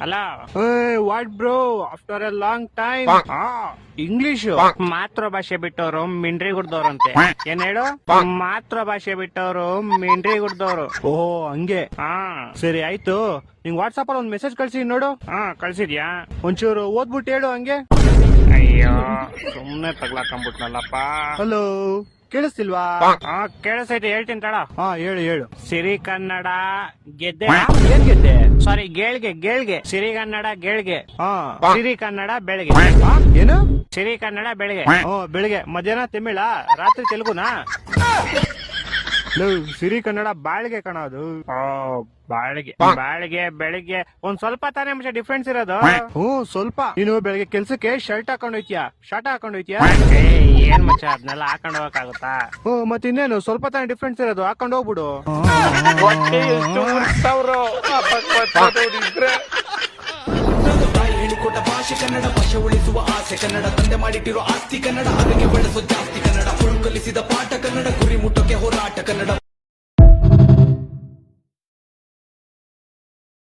ಅಲ್ಲ what bro after a long time English ಮಾತೃಭಾಷೆ ಬಿಟ್ಟವರು ಮಿಂಡ್ರಿ ಗುಡ್ದವ್ರಂತೆ ಏನ್ ಹೇಳು ಮಾತೃಭಾಷೆ ಬಿಟ್ಟವರು ಮಿಂಡ್ರಿ ಗುಡ್ದವ್ರು ಓಹೋ ಹಂಗೆ. ಹಾ. ಸರಿ ಆಯ್ತು. ನಿಂಗ್ ವಾಟ್ಸಾಪ್ ಅಲ್ಲಿ ಒಂದ್ ಮೆಸೇಜ್ ಕಳ್ಸಿ ನೋಡು. ಹಾ ಕಳ್ಸಿದ್ಯಾ? ಒಂಚೂರು ಓದ್ಬಿಟ್ಟು ಹೇಳು ಹಂಗೆ. ಅಯ್ಯೋ ಸುಮ್ನೆ ತಗ್ಲಾಕೊಂಬಿಟ್ನಲ್ಲಪ್ಪ ಹಲೋ ಕೇಳಿಸ್ತಿಲ್ವಾ? ಹಾ. ಕೇಳಿಸೈತೆ ಹೇಳ್ತೀನಿ ತಡ. ಹಾ ಹೇಳು ಹೇಳು. ಸಿರಿ ಕನ್ನಡ ಗೆದ್ದೆ ಏನ್ ಗೆದ್ದೆ? ಸಾರಿ ಗೇಳ್ಗೆ ಗೇಳ್ಗೆ. ಸಿರಿ ಕನ್ನಡ ಗೇಳ್ಗೆ. ಹಾ. ಸಿರಿ ಕನ್ನಡ ಬೆಳಗ್ಗೆ ಏನು? ಸಿರಿ ಕನ್ನಡ ಬೆಳಗ್ಗೆ ಹ್ಞೂ ಬೆಳಿಗ್ಗೆ ಮಧ್ಯಾಹ್ನ ತಮಿಳ? ರಾತ್ರಿ ತೆಲುಗುನಾ? ಸಿರಿ ಕನ್ನಡ ಬಾಳ್ಗೆ ಕಣ ಅದು ಬಾಳ್ಗೆ ಬಾಳಿಗೆ ಬಾಳಿಗೆ ಬೆಳಿಗ್ಗೆ ಒಂದ್ ಸ್ವಲ್ಪ ತಾನೇ ಮುಂಚೆ ಡಿಫ್ರೆನ್ಸ್ ಇರೋದು ಹ್ಞೂ ಸ್ವಲ್ಪ ನೀನು ಬೆಳಿಗ್ಗೆ ಕೆಲ್ಸಕ್ಕೆ ಶರ್ಟ್ ಹಾಕೊಂಡ್ ಹೋಯ್ತಿಯಾ ಶಾರ್ಟ್ ಹಾಕೊಂಡ್ ಹೋಯ್ತಿಯಾ ಏನ್ ಮಚ್ಚ ಅದನ್ನೆಲ್ಲ ಹಾಕೊಂಡ್ ಹೋಗಕ್ಕಾಗುತ್ತಾ ಹ್ಞೂ ಮತ್ತೆ ಇನ್ನೇನು ಸ್ವಲ್ಪ ತಾನೇ ಡಿಫ್ರೆನ್ಸ್ ಇರೋದು ಹಾಕೊಂಡ್ ಹೋಗ್ಬಿಡು ಹೇಳಿಕೊಟ್ಟ ಭಾಷೆ ಕನ್ನಡ ಭಾಷೆ ಉಳಿಸುವ ಆಸೆ ಕನ್ನಡ ತಂದೆ ಮಾಡಿಟ್ಟಿರೋ ಆಸ್ತಿ ಕನ್ನಡ ಅದಕ್ಕೆ ಬಳಸೋ ಜಾಸ್ತಿ ಕನ್ನಡ ಕಲಿಸಿದ ಪಾಠ ಕನ್ನಡ ಗುರಿ ಕನ್ನಡ